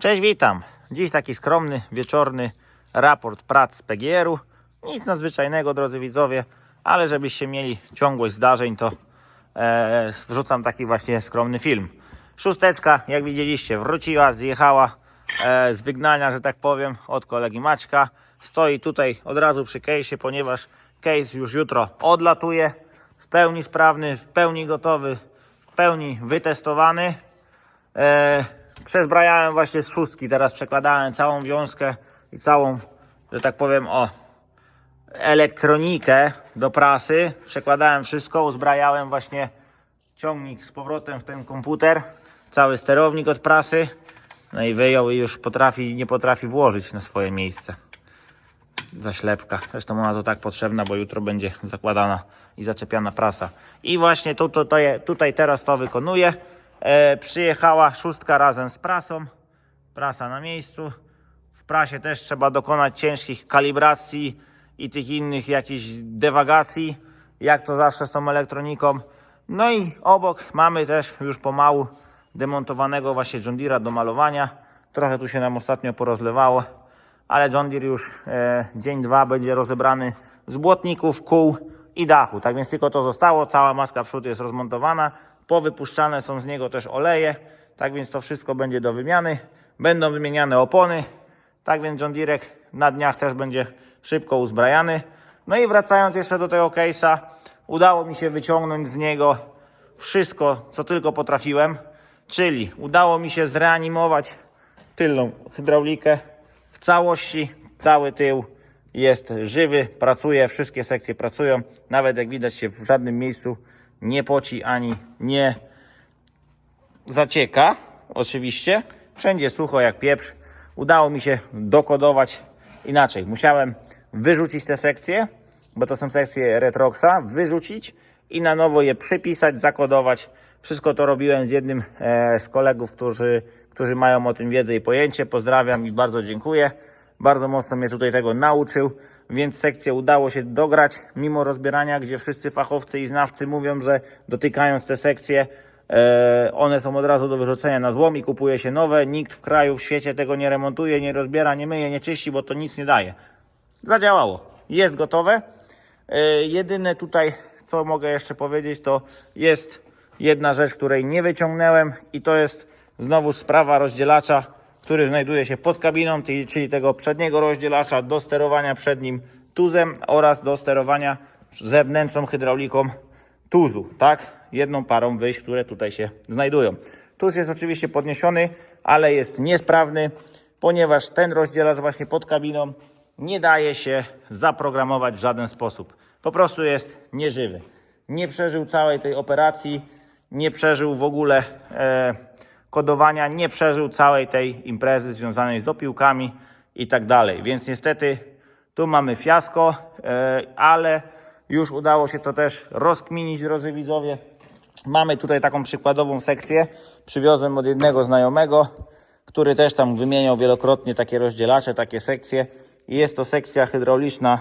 Cześć, witam. Dziś taki skromny, wieczorny raport prac z PGR-u. Nic nadzwyczajnego, drodzy widzowie, ale żebyście mieli ciągłość zdarzeń, to e, wrzucam taki właśnie skromny film. Szósteczka, jak widzieliście, wróciła, zjechała e, z wygnania, że tak powiem, od kolegi Maćka. Stoi tutaj od razu przy case'ie, ponieważ case już jutro odlatuje. W pełni sprawny, w pełni gotowy, w pełni wytestowany. E, przezbrajałem właśnie z szóstki, teraz przekładałem całą wiązkę i całą, że tak powiem, o elektronikę do prasy. Przekładałem wszystko, uzbrajałem właśnie ciągnik z powrotem w ten komputer, cały sterownik od prasy. No i wyjął i już potrafi, nie potrafi włożyć na swoje miejsce. Zaślepka. Zresztą ona to tak potrzebna, bo jutro będzie zakładana i zaczepiana prasa. I właśnie tu, to je, tutaj teraz to wykonuję. E, przyjechała szóstka razem z prasą. Prasa na miejscu. W prasie też trzeba dokonać ciężkich kalibracji i tych innych jakichś dewagacji, jak to zawsze z tą elektroniką. No i obok mamy też już pomału demontowanego właśnie John Deere'a do malowania. Trochę tu się nam ostatnio porozlewało, ale John Deere już e, dzień, dwa będzie rozebrany z błotników, kół i dachu. Tak więc tylko to zostało, cała maska przód jest rozmontowana, powypuszczane są z niego też oleje, tak więc to wszystko będzie do wymiany. Będą wymieniane opony, tak więc John Deere na dniach też będzie szybko uzbrajany. No i wracając jeszcze do tego case'a, udało mi się wyciągnąć z niego wszystko, co tylko potrafiłem. Czyli udało mi się zreanimować tylną hydraulikę w całości. Cały tył jest żywy, pracuje, wszystkie sekcje pracują. Nawet jak widać się w żadnym miejscu nie poci ani nie zacieka. Oczywiście. Wszędzie sucho jak pieprz. Udało mi się dokodować inaczej. Musiałem wyrzucić te sekcje, bo to są sekcje Retroxa, wyrzucić i na nowo je przypisać, zakodować. Wszystko to robiłem z jednym e, z kolegów, którzy, którzy mają o tym wiedzę i pojęcie. Pozdrawiam i bardzo dziękuję. Bardzo mocno mnie tutaj tego nauczył, więc sekcję udało się dograć, mimo rozbierania, gdzie wszyscy fachowcy i znawcy mówią, że dotykając te sekcje, e, one są od razu do wyrzucenia na złom i kupuje się nowe. Nikt w kraju, w świecie tego nie remontuje, nie rozbiera, nie myje, nie czyści, bo to nic nie daje. Zadziałało. Jest gotowe. E, jedyne tutaj, co mogę jeszcze powiedzieć, to jest jedna rzecz, której nie wyciągnąłem i to jest znowu sprawa rozdzielacza, który znajduje się pod kabiną, czyli tego przedniego rozdzielacza do sterowania przednim tuzem oraz do sterowania zewnętrzną hydrauliką tuzu, tak? Jedną parą wyjść, które tutaj się znajdują. Tuz jest oczywiście podniesiony, ale jest niesprawny, ponieważ ten rozdzielacz właśnie pod kabiną nie daje się zaprogramować w żaden sposób. Po prostu jest nieżywy. Nie przeżył całej tej operacji, nie przeżył w ogóle e, kodowania, nie przeżył całej tej imprezy związanej z opiłkami i tak dalej. Więc niestety tu mamy fiasko, e, ale już udało się to też rozkminić, drodzy widzowie. Mamy tutaj taką przykładową sekcję. Przywiozłem od jednego znajomego, który też tam wymieniał wielokrotnie takie rozdzielacze, takie sekcje. Jest to sekcja hydrauliczna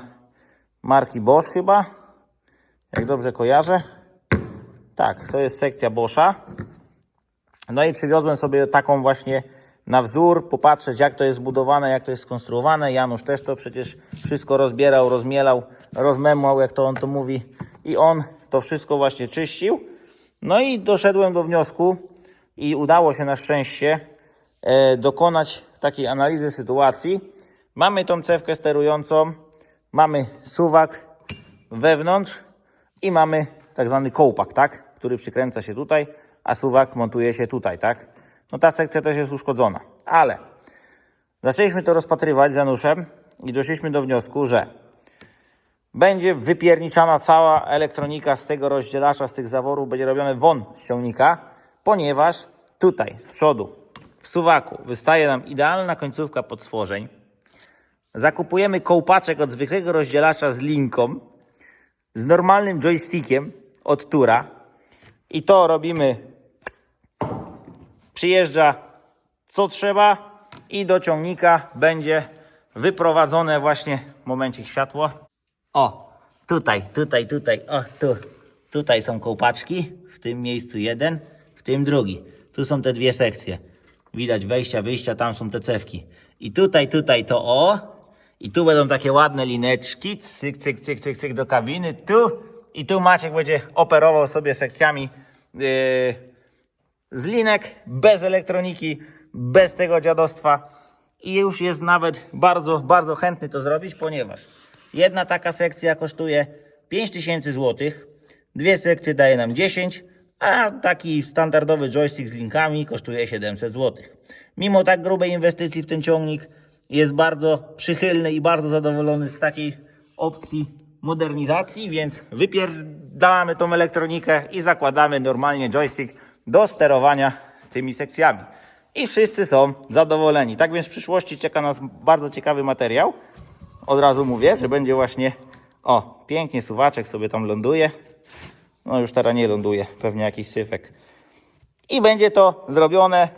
marki Bosch chyba, jak dobrze kojarzę. Tak, to jest sekcja Boscha. No i przywiozłem sobie taką właśnie na wzór, popatrzeć jak to jest zbudowane, jak to jest skonstruowane. Janusz też to przecież wszystko rozbierał, rozmielał, rozmemłał, jak to on to mówi. I on to wszystko właśnie czyścił. No i doszedłem do wniosku i udało się na szczęście e, dokonać takiej analizy sytuacji. Mamy tą cewkę sterującą, mamy suwak wewnątrz i mamy tak zwany kołpak, tak? Który przykręca się tutaj, a suwak montuje się tutaj, tak? No ta sekcja też jest uszkodzona, ale zaczęliśmy to rozpatrywać z Januszem i doszliśmy do wniosku, że będzie wypierniczana cała elektronika z tego rozdzielacza, z tych zaworów, będzie robione won z ciągnika, ponieważ tutaj z przodu w suwaku wystaje nam idealna końcówka podstworzeń. Zakupujemy kołpaczek od zwykłego rozdzielacza z linką, z normalnym joystickiem od Tura i to robimy. Przyjeżdża co trzeba i do ciągnika będzie wyprowadzone właśnie momencik światło. O, tutaj, tutaj, tutaj, o, tu. Tutaj są kołpaczki, w tym miejscu jeden, w tym drugi. Tu są te dwie sekcje. Widać wejścia, wyjścia, tam są te cewki. I tutaj, tutaj to o. I tu będą takie ładne lineczki. Cyk, cyk, cyk, cyk, cyk do kabiny. Tu. I tu Maciek będzie operował sobie sekcjami yy, z linek, bez elektroniki, bez tego dziadostwa. I już jest nawet bardzo, bardzo chętny to zrobić, ponieważ jedna taka sekcja kosztuje 5000 zł, dwie sekcje daje nam 10, a taki standardowy joystick z linkami kosztuje 700 zł. Mimo tak grubej inwestycji w ten ciągnik jest bardzo przychylny i bardzo zadowolony z takiej opcji modernizacji, więc wypierdalamy tą elektronikę i zakładamy normalnie joystick do sterowania tymi sekcjami. I wszyscy są zadowoleni. Tak więc w przyszłości czeka nas bardzo ciekawy materiał. Od razu mówię, że będzie właśnie o, pięknie suwaczek sobie tam ląduje. No już teraz nie ląduje, pewnie jakiś syfek. I będzie to zrobione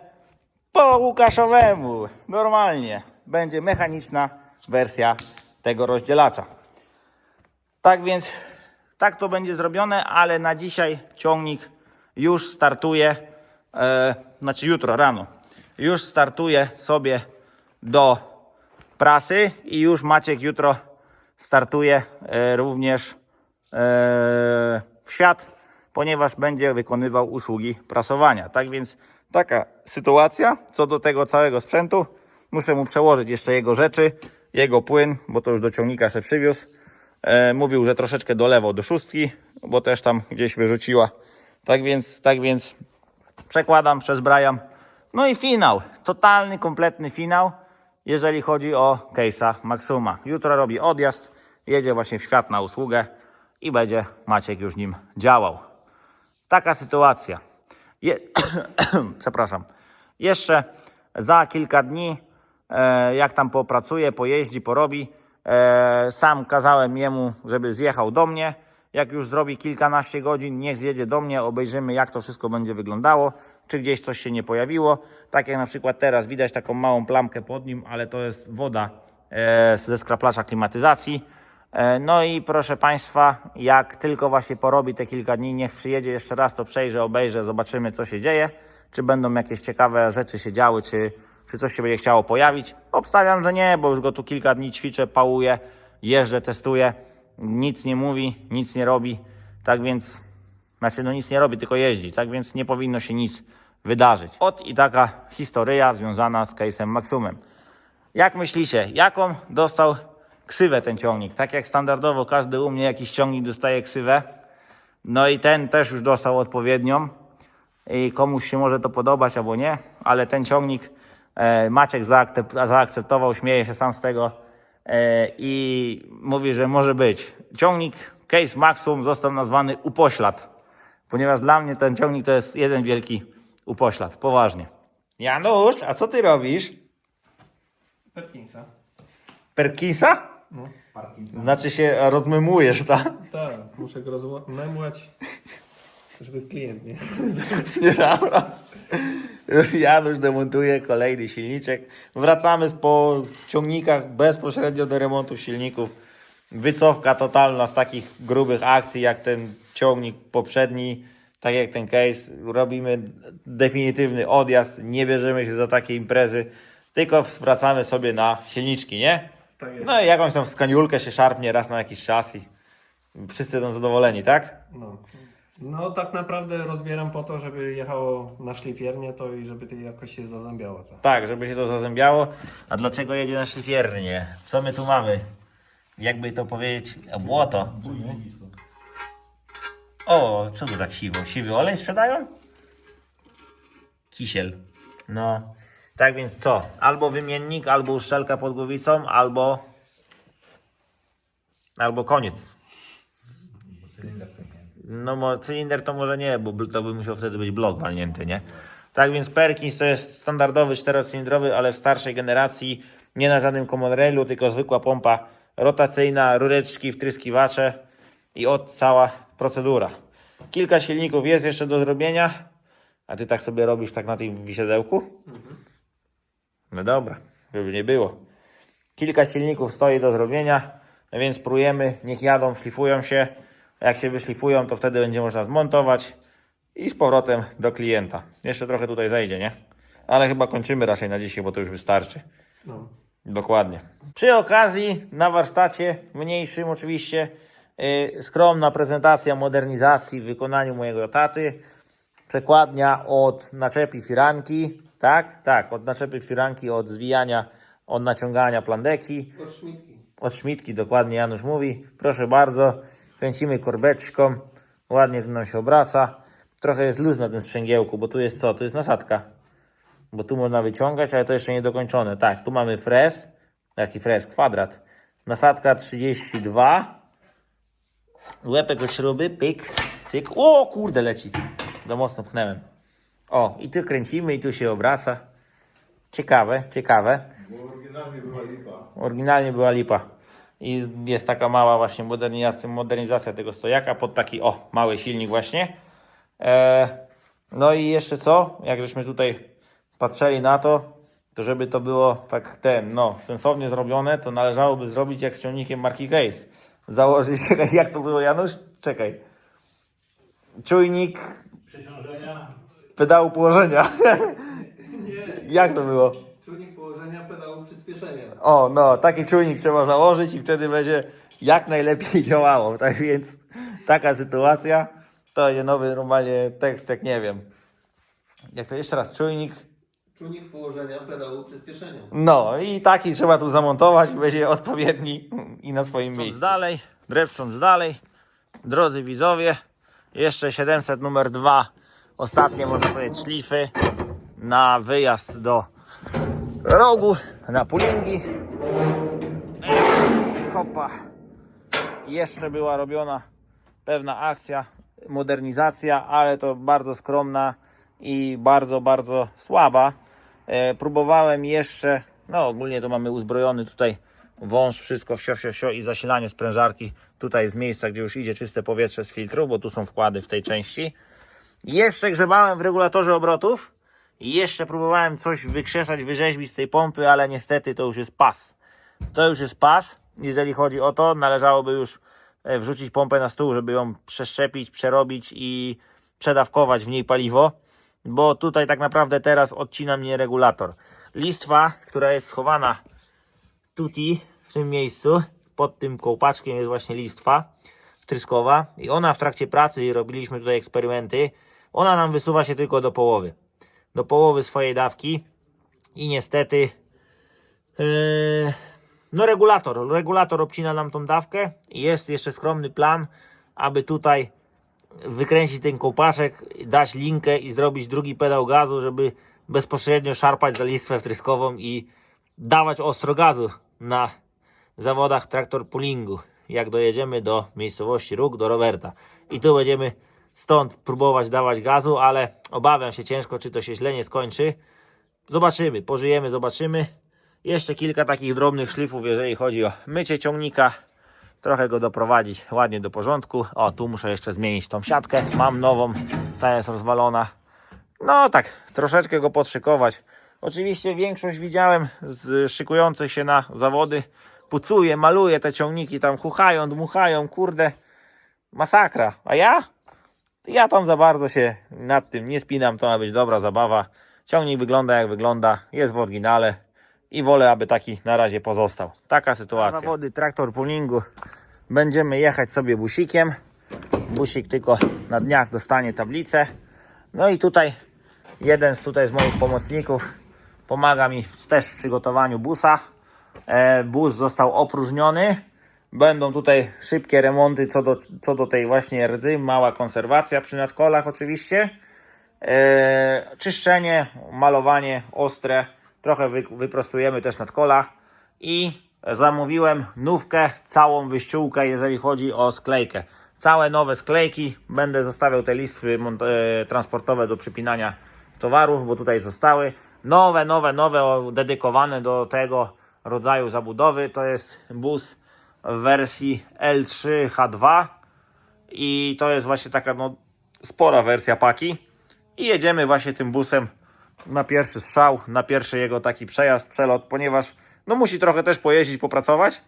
po Łukaszowemu. Normalnie. Będzie mechaniczna wersja tego rozdzielacza. Tak więc tak to będzie zrobione, ale na dzisiaj ciągnik już startuje, e, znaczy jutro rano, już startuje sobie do prasy i już Maciek jutro startuje e, również e, w świat, ponieważ będzie wykonywał usługi prasowania. Tak więc taka sytuacja co do tego całego sprzętu. Muszę mu przełożyć jeszcze jego rzeczy, jego płyn, bo to już do ciągnika się przywiózł. E, mówił, że troszeczkę dolewał do szóstki, bo też tam gdzieś wyrzuciła. Tak więc, tak więc przekładam, przezbrajam. No i finał. Totalny, kompletny finał, jeżeli chodzi o case'a Maxuma. Jutro robi odjazd, jedzie właśnie w świat na usługę i będzie Maciek już nim działał. Taka sytuacja. Je... Przepraszam. Jeszcze za kilka dni, e, jak tam popracuje, pojeździ, porobi, e, sam kazałem jemu, żeby zjechał do mnie. Jak już zrobi kilkanaście godzin, niech zjedzie do mnie, obejrzymy jak to wszystko będzie wyglądało, czy gdzieś coś się nie pojawiło. Tak jak na przykład teraz widać taką małą plamkę pod nim, ale to jest woda e, ze skraplacza klimatyzacji. E, No i proszę Państwa, jak tylko właśnie porobi te kilka dni, niech przyjedzie jeszcze raz, to przejrzę, obejrzę, zobaczymy co się dzieje, czy będą jakieś ciekawe rzeczy się działy, czy, czy coś się będzie chciało pojawić. Obstawiam, że nie, bo już go tu kilka dni ćwiczę, pałuję, jeżdżę, testuję, nic nie mówi, nic nie robi, tak więc, znaczy no nic nie robi, tylko jeździ, tak więc nie powinno się nic wydarzyć. Ot i taka historia związana z case'em Maxumem. Jak myślicie, jaką dostał ksywę ten ciągnik? Tak jak standardowo każdy u mnie jakiś ciągnik dostaje ksywę. No i ten też już dostał odpowiednią. I komuś się może to podobać albo nie, ale ten ciągnik e, Maciek zaakcept, zaakceptował, śmieje się sam z tego i mówi, że może być. Ciągnik Case Maxum został nazwany upoślad, ponieważ dla mnie ten ciągnik to jest jeden wielki upoślad, poważnie. Janusz, a co ty robisz? Perkinsa. Perkinsa? No. Znaczy się rozmymujesz, tak? Tak, muszę go rozmemłać, żeby klient nie. Nie dobra. Janusz demontuje kolejny silniczek. Wracamy po ciągnikach bezpośrednio do remontu silników. Wycofka totalna z takich grubych akcji jak ten ciągnik poprzedni, tak jak ten case. Robimy definitywny odjazd, nie bierzemy się za takie imprezy, tylko wracamy sobie na silniczki, nie? Tak. No i jakąś tam skaniulkę się szarpnie raz na jakiś czas i wszyscy będą zadowoleni, tak? No. No tak naprawdę rozbieram po to, żeby jechało na szlifiernię to i żeby to jakoś się zazębiało. To. Tak, żeby się to zazębiało. A dlaczego jedzie na szlifiernię? Co my tu mamy? Jakby to powiedzieć? Błoto. O, co tu tak siwo? Siwy olej sprzedają? Kisiel. No. Tak więc co? Albo wymiennik, albo uszczelka pod głowicą, albo... Albo koniec. No cylinder to może nie, bo to by musiał wtedy być blok walnięty, nie? Tak więc Perkins to jest standardowy czterocylindrowy, ale w starszej generacji, nie na żadnym common railu, tylko zwykła pompa rotacyjna, rureczki, wtryskiwacze i od cała procedura. Kilka silników jest jeszcze do zrobienia, a ty tak sobie robisz tak na tym wisiedełku? No dobra, żeby nie było. Kilka silników stoi do zrobienia, no więc prójemy, niech jadą, szlifują się. Jak się wyszlifują, to wtedy będzie można zmontować i z powrotem do klienta. Jeszcze trochę tutaj zejdzie, nie? Ale chyba kończymy raczej na dzisiaj, bo to już wystarczy. No. Dokładnie. Przy okazji na warsztacie, mniejszym oczywiście, yy, skromna prezentacja modernizacji w wykonaniu mojego taty. Przekładnia od naczepy firanki, tak? Tak, od naczepy firanki, od zwijania, od naciągania plandeki. Od szmitki. Od szmitki, dokładnie Janusz mówi. Proszę bardzo, kręcimy korbeczką, ładnie to nam się obraca. Trochę jest luz na tym sprzęgiełku, bo tu jest co? Tu jest nasadka. Bo tu można wyciągać, ale to jeszcze nie dokończone. Tak, tu mamy fres. Jaki fres? Kwadrat. Nasadka 32. Łepek od śruby, pyk, cyk. O kurde, leci. Za mocno pchnąłem. O, i tu kręcimy, i tu się obraca. Ciekawe, ciekawe. Bo oryginalnie była lipa. Oryginalnie była lipa. I jest taka mała właśnie modernizacja, modernizacja tego stojaka pod taki, o, mały silnik właśnie. E, no i jeszcze co? Jak żeśmy tutaj patrzyli na to, to żeby to było tak ten, no, sensownie zrobione, to należałoby zrobić jak z ciągnikiem marki Case. Założyć, czekaj, jak to było Janusz? Czekaj. Czujnik Przeciążenia. pedału położenia. Nie, jak to było? Przyspieszenia. O, no, taki czujnik trzeba założyć i wtedy będzie jak najlepiej działało. Tak więc taka sytuacja. To będzie nowy normalnie tekst, jak nie wiem. Jak to jeszcze raz, czujnik. Czujnik położenia pedału przyspieszenia. No i taki trzeba tu zamontować będzie odpowiedni i na swoim miejscu. dalej, drepcząc dalej, drodzy widzowie, jeszcze 700 numer 2, ostatnie można powiedzieć szlify na wyjazd do rogu, na pulingi. Hopa. Jeszcze była robiona pewna akcja, modernizacja, ale to bardzo skromna i bardzo, bardzo słaba. E, próbowałem jeszcze, no ogólnie to mamy uzbrojony tutaj wąż, wszystko wsio, wsio, wsio i zasilanie sprężarki tutaj z miejsca, gdzie już idzie czyste powietrze z filtrów, bo tu są wkłady w tej części. Jeszcze grzebałem w regulatorze obrotów jeszcze próbowałem coś wykrzesać, wyrzeźbić z tej pompy, ale niestety to już jest pas. To już jest pas. Jeżeli chodzi o to, należałoby już e, wrzucić pompę na stół, żeby ją przeszczepić, przerobić i przedawkować w niej paliwo, bo tutaj tak naprawdę teraz odcina mnie regulator. Listwa, która jest schowana tutaj, w tym miejscu, pod tym kołpaczkiem jest właśnie listwa tryskowa i ona w trakcie pracy, robiliśmy tutaj eksperymenty, ona nam wysuwa się tylko do połowy. Do połowy swojej dawki i niestety Yy, no regulator, regulator obcina nam tą dawkę i jest jeszcze skromny plan, aby tutaj wykręcić ten kołpaszek, dać linkę i zrobić drugi pedał gazu, żeby bezpośrednio szarpać za listwę wtryskową i dawać ostro gazu na zawodach traktor pullingu, jak dojedziemy do miejscowości Róg, do Roberta. I tu będziemy stąd próbować dawać gazu, ale obawiam się ciężko, czy to się źle nie skończy. Zobaczymy, pożyjemy, zobaczymy. Jeszcze kilka takich drobnych szlifów, jeżeli chodzi o mycie ciągnika. Trochę go doprowadzić ładnie do porządku. O, tu muszę jeszcze zmienić tą siatkę. Mam nową, ta jest rozwalona. No tak, troszeczkę go podszykować. Oczywiście większość widziałem z szykujących się na zawody. Pucuje, maluje te ciągniki, tam chuchają, dmuchają, kurde. Masakra. A ja? Ja tam za bardzo się nad tym nie spinam, to ma być dobra zabawa. Ciągnik wygląda jak wygląda, jest w oryginale i wolę, aby taki na razie pozostał. Taka sytuacja. Zawody traktor pullingu będziemy jechać sobie busikiem. Busik tylko na dniach dostanie tablicę. No i tutaj jeden z tutaj z moich pomocników pomaga mi też w przygotowaniu busa. E, bus został opróżniony. Będą tutaj szybkie remonty co do, co do tej właśnie rdzy, mała konserwacja przy nadkolach oczywiście. E, czyszczenie, malowanie ostre, trochę wy, wyprostujemy też nadkola i zamówiłem nówkę, całą wyściółkę, jeżeli chodzi o sklejkę. Całe nowe sklejki, będę zostawiał te listwy e, transportowe do przypinania towarów, bo tutaj zostały. Nowe, nowe, nowe, dedykowane do tego rodzaju zabudowy. To jest bus w wersji L3 H2 i to jest właśnie taka no, spora wersja paki. I jedziemy właśnie tym busem na pierwszy strzał, na pierwszy jego taki przejazd, przelot, ponieważ no musi trochę też pojeździć, popracować.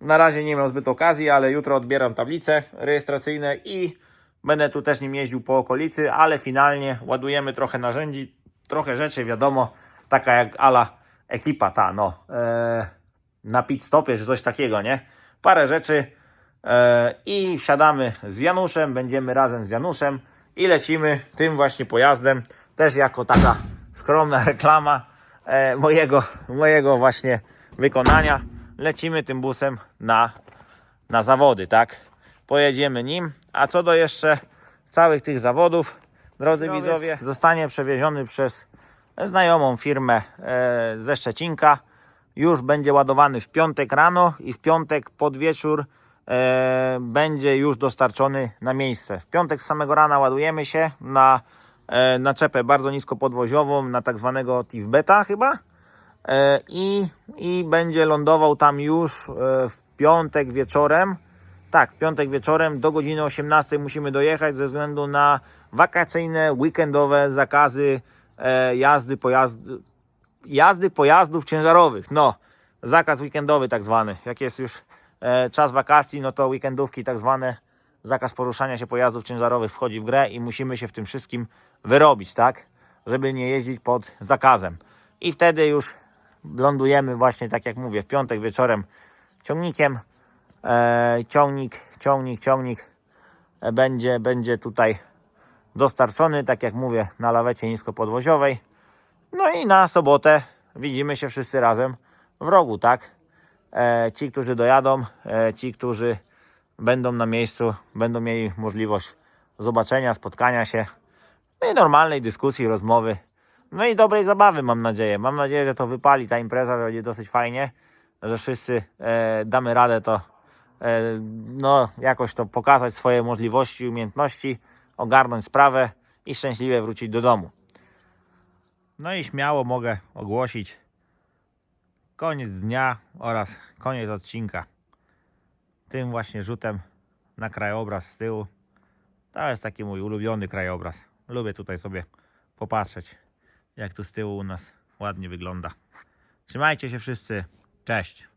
Na razie nie miał zbyt okazji, ale jutro odbieram tablice rejestracyjne i będę tu też nim jeździł po okolicy, ale finalnie ładujemy trochę narzędzi trochę rzeczy, wiadomo, taka jak ala ekipa ta, no, e, na pit stopie czy coś takiego, nie? Parę rzeczy e, i wsiadamy z Januszem, będziemy razem z Januszem i lecimy tym właśnie pojazdem, też jako taka skromna reklama e, mojego, mojego właśnie wykonania. Lecimy tym busem na, na zawody, tak? Pojedziemy nim, a co do jeszcze całych tych zawodów, drodzy widzowie, zostanie przewieziony przez znajomą firmę e, ze Szczecinka. Już będzie ładowany w piątek rano i w piątek pod wieczór e, będzie już dostarczony na miejsce. W piątek z samego rana ładujemy się na e, naczepę bardzo nisko podwoziową, na tak zwanego Tivbeta chyba. E, i, i będzie lądował tam już e, w piątek wieczorem. Tak, w piątek wieczorem do godziny 18 musimy dojechać ze względu na wakacyjne, weekendowe zakazy e, jazdy, pojazd, jazdy pojazdów ciężarowych. No, zakaz weekendowy tak zwany. Jak jest już e, czas wakacji, no to weekendówki tak zwane, zakaz poruszania się pojazdów ciężarowych wchodzi w grę i musimy się w tym wszystkim wyrobić, tak? Żeby nie jeździć pod zakazem. I wtedy już lądujemy właśnie, tak jak mówię, w piątek wieczorem ciągnikiem. E, ciągnik, ciągnik, ciągnik e, będzie, będzie tutaj dostarczony, tak jak mówię, na lawecie niskopodwoziowej. No i na sobotę widzimy się wszyscy razem w rogu, tak? E, ci, którzy dojadą, e, ci, którzy będą na miejscu, będą mieli możliwość zobaczenia, spotkania się, no i normalnej dyskusji, rozmowy, no i dobrej zabawy mam nadzieję. Mam nadzieję, że to wypali ta impreza, że będzie dosyć fajnie, że wszyscy e, damy radę to, e, no jakoś to pokazać swoje możliwości, umiejętności, ogarnąć sprawę i szczęśliwie wrócić do domu. No i śmiało mogę ogłosić koniec dnia oraz koniec odcinka. Tym właśnie rzutem na krajobraz z tyłu. To jest taki mój ulubiony krajobraz. Lubię tutaj sobie popatrzeć, jak tu z tyłu u nas ładnie wygląda. Trzymajcie się wszyscy. Cześć.